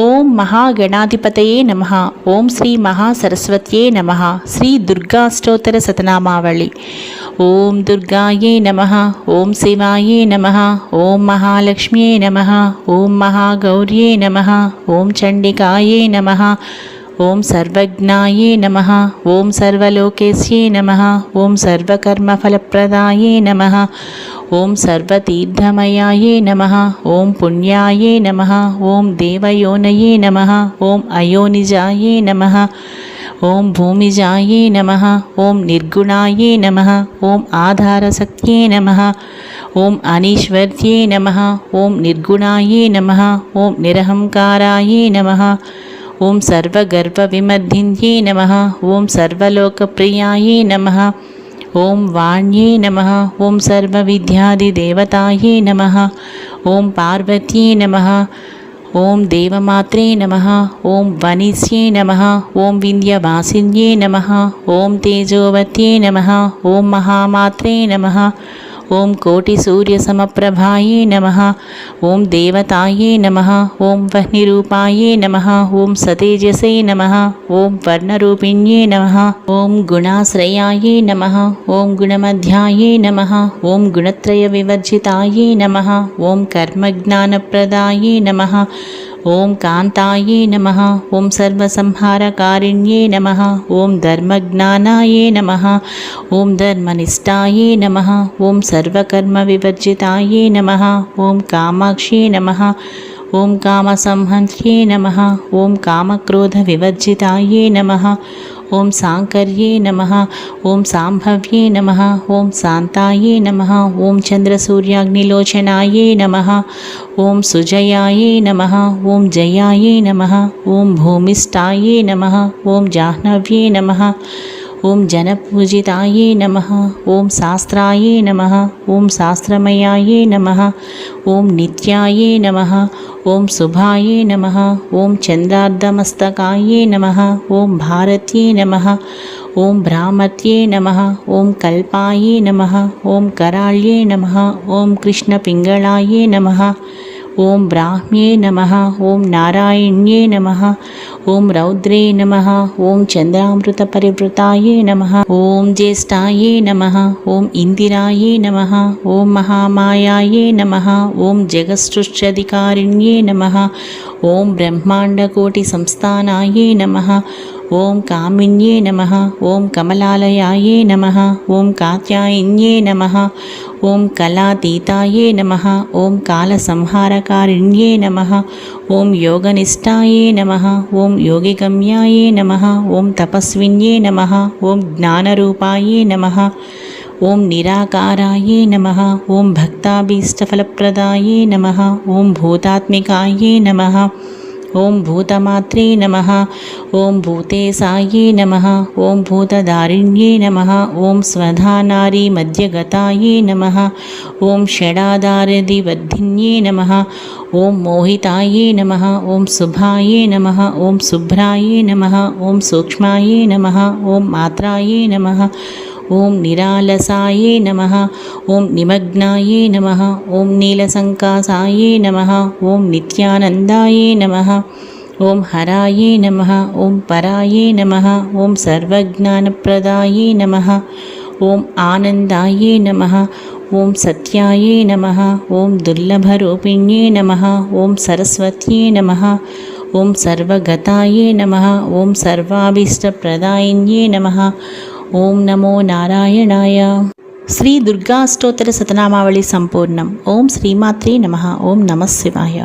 ఓం మహాగణాధిపతయే నమ. ఓం శ్రీ మహాసరస్వత్యే నమ. శ్రీ దుర్గాష్టోత్తర శతనామావళి ఓం దుర్గాయే నమ. ఓం శివాయే నమ. ఓం మహాలక్ష్మ్యే నమ. ఓం మహాగౌర్యే నమ. ఓం చండికాయే నమ. ఓం సర్వజ్ఞాయే నమ. ఓం సర్వలోకేశ్యే నమ. ఓం సర్వకర్మఫలప్రదాయే నమ. ఓం సర్వతీర్థమయాయే నమ ఓం పుణ్యాయే నమ ఓం దేవయోనయే నమ ఓం అయోనిజాయే నమ ఓం భూమిజాయే నమ ఓం నిర్గుణాయే నమ ఓం ఆధారశక్త్యే నమ ఓం అనీశ్వర్యే నమ ఓం నిర్గుణాయే నమ ఓం నిరహంకారాయే నమ ఓం సర్వగర్భవిమర్ధిన్యే నమ ఓం సర్వలోకప్రియాయే నమ ॐ वाण्ये नम ओं सर्विद्यादिदेवताये नम ओं पार्वत्यै नम ओं देवमात्रे नम ओं वनिस्ये नम ओं विन्द्यवासिन्ये नम ओं तेजोवत्ये नम ओं महामात्रे नमः ఓం కోటి సూర్య సమప్రభాయే నమ. ఓం దేవతాయే నమ. ఓం వహ్నిరూపాయే నమ. ఓం సతేజసే నమ. ఓం వర్ణరూపిణ్యే నమ. ఓం గుణాశ్రయాయే నమ. ఓం గుణమధ్యాయే నమ. ఓం గుణత్రయ వివర్జితాయే నమ. ఓం కర్మజ్ఞానప్రదాయే నమ. ఓం కాంతాయే నమ. ఓం సర్వసంహారకారిణ్యే నమ. ఓం ధర్మజ్ఞానాయే నమ. ఓం ధర్మనిష్టాయే నమ. ఓం సర్వకర్మ వివర్జితాయే నమ. ఓం కామాక్షి నమ. ఓం కామసంహంత్యే నమ. ఓం కామక్రోధ వివర్జితాయే నమ. ओम सांकर्ये नमः, ओम सांभव्ये नमः, ओम शांताये नमः, ओम चंद्र सूर्याग्निलोचनाये नमः, ओम सुजयाये नमः, ओम जयाये नमः, ओम भूमिष्ठाये नमः, ओम जाह्नव्ये नमः। ॐ जनपूजितायै नमः ॐ शास्त्राय नमः ॐ शास्त्रमयाय नमः ॐ नित्याय नमः ॐ शुभाय नमः ॐ चन्द्रार्धमस्तकाय नमः ॐ भारे नमः ॐ भ्रामत्ये नमः ॐ कल्पाय नमः ॐ कराळ्ये नमः ॐ कृष्णपिङ्गलाय नमः ఓం బ్రాహ్మ్యే నమ ఓం నారాయణ్యే నమ ఓం రౌద్రే నమ ఓం చంద్రామృత పరివృతాయే నమ ఓం జ్యేష్ఠాయే నమ ఓం ఇందిరాయే నమ ఓం మహామాయాయే నమ ఓం జగసృష్ట్యధికారిణ్యే నమ ఓం బ్రహ్మాండకోటి సంస్థానాయే నమ ఓం కామిన్యే నమ ఓం కమలాలయాయే నమ ఓం కాత్యాయిన్యే నమ ఓం కళాతీతాయే నమ ఓం కాలసంహారకారిణ్యే నమ ఓం యోగనిష్టాయే నమ ఓం యోగిగమ్యాయే నమ ఓం తపస్విన్యే నమ ఓం జ్ఞానరూపాయే నమ ఓం నిరాకారాయే నమ ఓం భక్తాభీష్టఫలప్రదాయే నమ ఓం భూతాత్మికాయే నమ ओम भूतमात्रे नमः ओं भूते साये नमः भूतदारिण्ये नमः ओं स्वधानारी मध्यगताये नमः ओं षडाधारदिवद्धिन्ये नमः ओं मोहिताये नमः ओं शुभाये नमः ओं शुभ्राये नमः ओं सूक्ष्माये नमः ओं मात्राये नमः ॐ निरालसायै नमः ॐ निमग्नायै नमः ॐ नीलसङ्कासायै नमः ॐ नित्यानन्दायै नमः ॐ हरायै नमः ॐ परायै नमः ॐ सर्वज्ञानप्रदायै नमः ॐ आनन्दायै नमः ॐ सत्यायै नमः ॐ दुर्लभरूपिण्ये नमः ॐ सरस्वत्यै नमः ॐ सर्वगतायै नमः ॐ सर्वाभीष्टप्रदायिन्ये नमः ఓం నమో నారాయణాయ. శ్రీ దుర్గాష్టోత్తర సతనామావళి సంపూర్ణం. ఓం శ్రీమాత్రే నమ. ఓం నమ శివాయ.